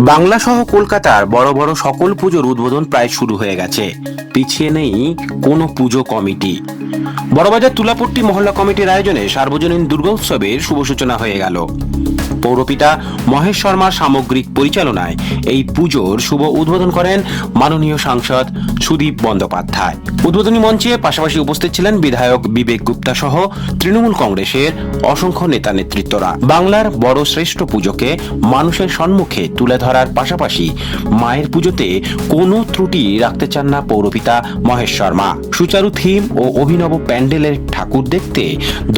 বাংলা সহ কলকাতার বড় বড় সকল পুজোর উদ্বোধন প্রায় শুরু হয়ে গেছে। পিছিয়ে নেই কোনো পুজো কমিটি। বড়বাজার তুলাপট্টি মহল্লা কমিটির আয়োজনে সার্বজনীন দুর্গোৎসবের শুভ সূচনা হয়ে গেল। পৌরপিতা মহেশ শর্মার সামগ্রিক পরিচালনায় এই পুজোর শুভ উদ্বোধন করেন মাননীয় সাংসদ সুদীপ বন্দ্যোপাধ্যায়। উদ্বোধনী মঞ্চে পাশাপাশি উপস্থিত ছিলেন বিধায়ক বিবেক গুপ্তা সহ তৃণমূল কংগ্রেসের অসংখ্য নেতা নেতৃত্বরা। বাংলার বড় শ্রেষ্ঠ পুজোকে মানুষের সম্মুখে তুলে ধরার পাশাপাশি মায়ের পুজোতে কোনো ত্রুটি রাখতে চান না পৌরপিতা মহেশ শর্মা। সুচারু থিম ও অভিনব প্যান্ডেলের ঠাকুর দেখতে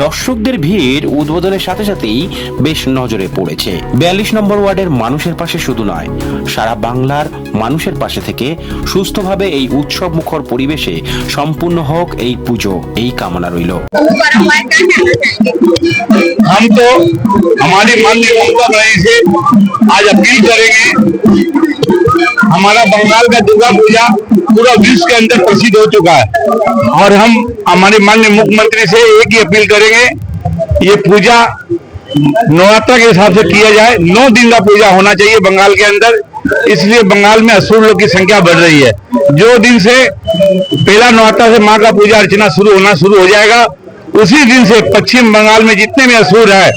দর্শকদের ভিড় উদ্বোধনের সাথে সাথেই বেশ নজরে পড়েছে বিয়াল্লিশ নম্বর ওয়ার্ডের মানুষের পাশে শুধু নয় সারা বাংলার মানুষের পাশে থেকে সুস্থভাবে এই উৎসব মুখর পরিবেশে সম্পূর্ণ হোক এই পুজো এই কামনা রইল हम तो हमारे माननीय ममता बनर्जी से आज अपील करेंगे हमारा बंगाल का दुर्गा पूजा पूरा विश्व के अंदर प्रसिद्ध हो चुका है और हम हमारे माननीय मुख्यमंत्री से एक ही अपील करेंगे ये पूजा नवरात्र के हिसाब से किया जाए। नौ दिन का पूजा होना चाहिए बंगाल के अंदर। इसलिए बंगाल में असुर लोग की संख्या बढ़ रही है। जो दिन से पहला नवरात्र से माँ का पूजा अर्चना शुरू होना शुरू हो जाएगा उसी दिन से पश्चिम बंगाल में जितने भी असुर है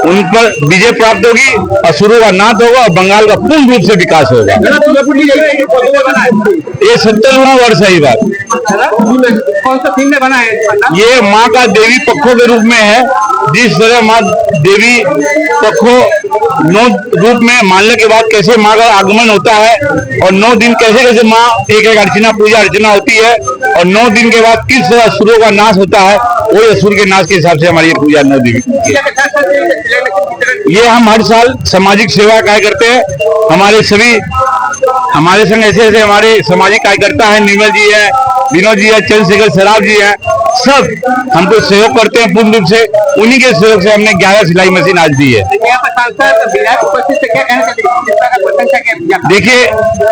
उन पर विजय प्राप्त होगी असुरों का नाश होगा और बंगाल का पूर्ण रूप से विकास होगा। ये सत्तरवा वर्ष है बात। कौन सा फ़िल्म में बना है ये माँ का देवी पक्षों के रूप में है। जिस तरह माँ देवी पक्षों नौ रूप में मानने के बाद कैसे माँ का आगमन होता है और नौ दिन कैसे कैसे माँ एक एक अर्चना, पूजा अर्चना होती है और नौ दिन के बाद किस तरह असुरों का नाश होता है, वही असुर के नाश के हिसाब से हमारी ये पूजा नौ दिन ये हम हर साल सामाजिक सेवा काय करते हैं। हमारे सभी, हमारे संग ऐसे ऐसे हमारे सामाजिक कार्यकर्ता है, निर्मल जी है विनोद जी है, चंद्रशेखर सराफ जी है, सब हमको सहयोग करते हैं पूर्ण रूप से। उन्हीं के सहयोग से हमने ग्यारह सिलाई मशीन आज दी है। देखिए,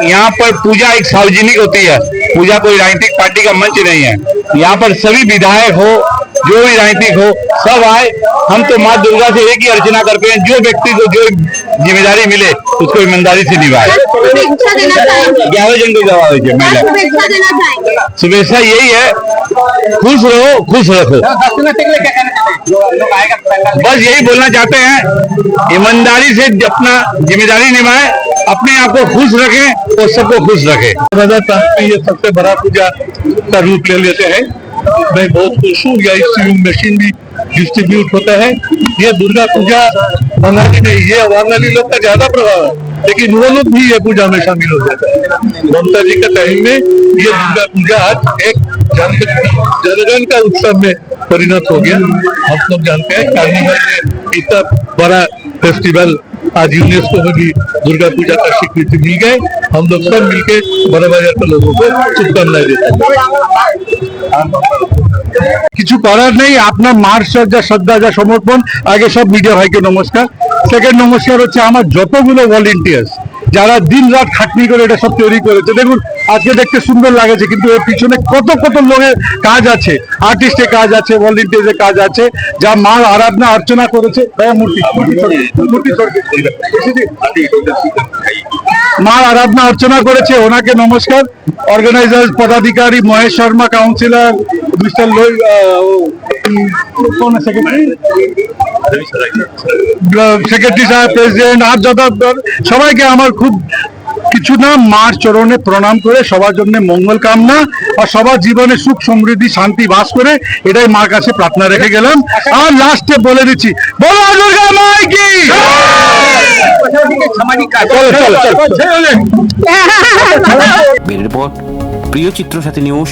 यहाँ पर पूजा एक सार्वजनिक होती है। पूजा कोई राजनीतिक पार्टी का मंच नहीं है। यहाँ पर सभी विधायक हो जो भी राजनीतिक हो सब आए। हम तो माँ दुर्गा से एक ही अर्चना करते हैं। जो व्यक्ति को जो ज़िम्मेदारी मिले उसको ईमानदारी से निभाए। ग्यारह जन को जवाब दीजिए महिला शुभेच्छा यही है। खुश रहो खुश रखो। बस यही बोलना चाहते हैं ईमानदारी से अपना ज़िम्मेदारी निभाए अपने आप को खुश रखें और सबको खुश रखें। ये सबसे बड़ा पूजा का रूप ले लेते हैं। मैं बहुत खुश हूँ या इससे मशीन भी डिस्ट्रीब्यूट होता है। ये दुर्गा पूजा बंगाली में ये बंगाली लोग का ज़्यादा प्रभाव है। लेकिन वो लोग भी ये पूजा में शामिल हो जाते हैं। ममता जी के टाइम में ये दुर्गा पूजा आज एक जन जनगण का उत्सव में परिणत हो गया। हम लोग जानते हैं कार्निवल में इतना बड़ा फेस्टिवल आज यूनेस्को में भी दुर्गा पूजा का स्वीकृति मिल गए हम लोग सब मिलके बड़े बाजार के लोगों को शुभकामनाएं देते हैं কিছু করার নেই আপনার মার যা শ্রদ্ধা যা সমর্পণ আগে সব মিডিয়া ভাইকে নমস্কার সেকেন্ড নমস্কার হচ্ছে আমার যতগুলো ভলেন্টিয়ার্স যারা দিন রাত খাটনি করে এটা সব তৈরি করেছে দেখুন আজকে দেখতে সুন্দর লাগেছে কিন্তু এর পিছনে কত কত লোকের কাজ আছে আর্টিস্টের কাজ আছে ভলেন্টিয়ারের কাজ আছে যা মার আরাধনা অর্চনা করেছে মূর্তি মূর্তি। মা আরাধনা অর্চনা করেছে, ওনাকে নমস্কার। অর্গানাইজার পদাধিকারী, মহেশ শর্মা কাউন্সিলর মিস্টার লোই সেক্রেটারি সাহেব প্রেসিডেন্ট আর যত সবাইকে আমার খুব কিছু না, মার চরণে প্রণাম করে, সবার জন্য মঙ্গল কামনা, আর সবার জীবনে সুখ, সমৃদ্ধি, শান্তি বাস করে, এটাই মার কাছে প্রার্থনা রেখে গেলাম। আর লাস্টে বলে দিচ্ছি, বলো দুর্গা কি? রিপোর্ট প্রিয় চিত্র সাথী নিউজ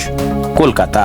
কলকাতা।